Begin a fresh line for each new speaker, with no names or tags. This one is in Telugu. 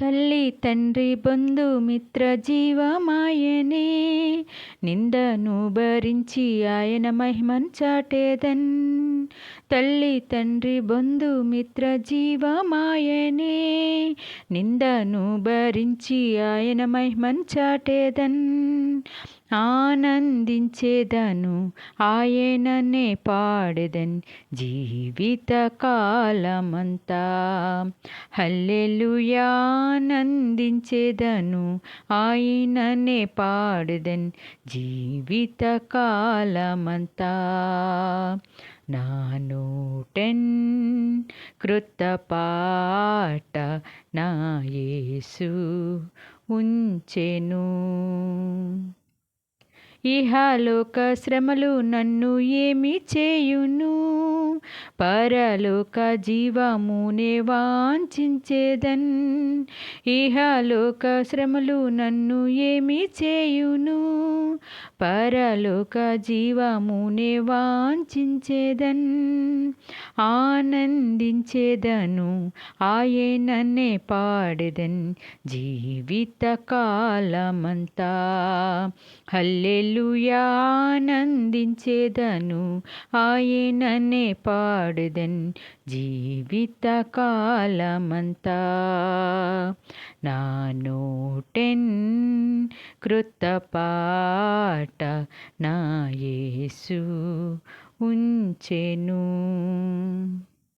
తల్లి తండ్రి బంధు మిత్ర జీవమాయనే. నిందను భరించి ఆయన మహిమను చాటేదన్. తల్లి తండ్రి బంధు మిత్ర జీవమాయనే. నిందను భరించి ఆయన మహిమను చాటేదన్. ఆనందించేదను. ఆయననే పాడెదన్ జీవిత కాలమంతా హల్లెలుయా ఆనందించేదను. ఆయననే పాడెదన్ జీవిత కాలమంతా నా నోటెన్ కృత పాట నాయసు ఉంచెను. ఇహలోక శ్రమలు నన్ను ఏమి చేయును? పరలోక జీవమునే వాంఛించేదన్. ఇహలోక శ్రమలు నన్ను ఏమి చేయును? పరలోక జీవమునే వాంఛించేదన్. ఆనందించేదను ఆయననే పాడెదన్. జీవిత కాలమంతా హల్లెలూయా ఆనందించేదను ఆయననే పాడుదెన్ జీవిత కాలమంతా నా నోటెన్ కృత పాట నా యేసు ఉంచెను.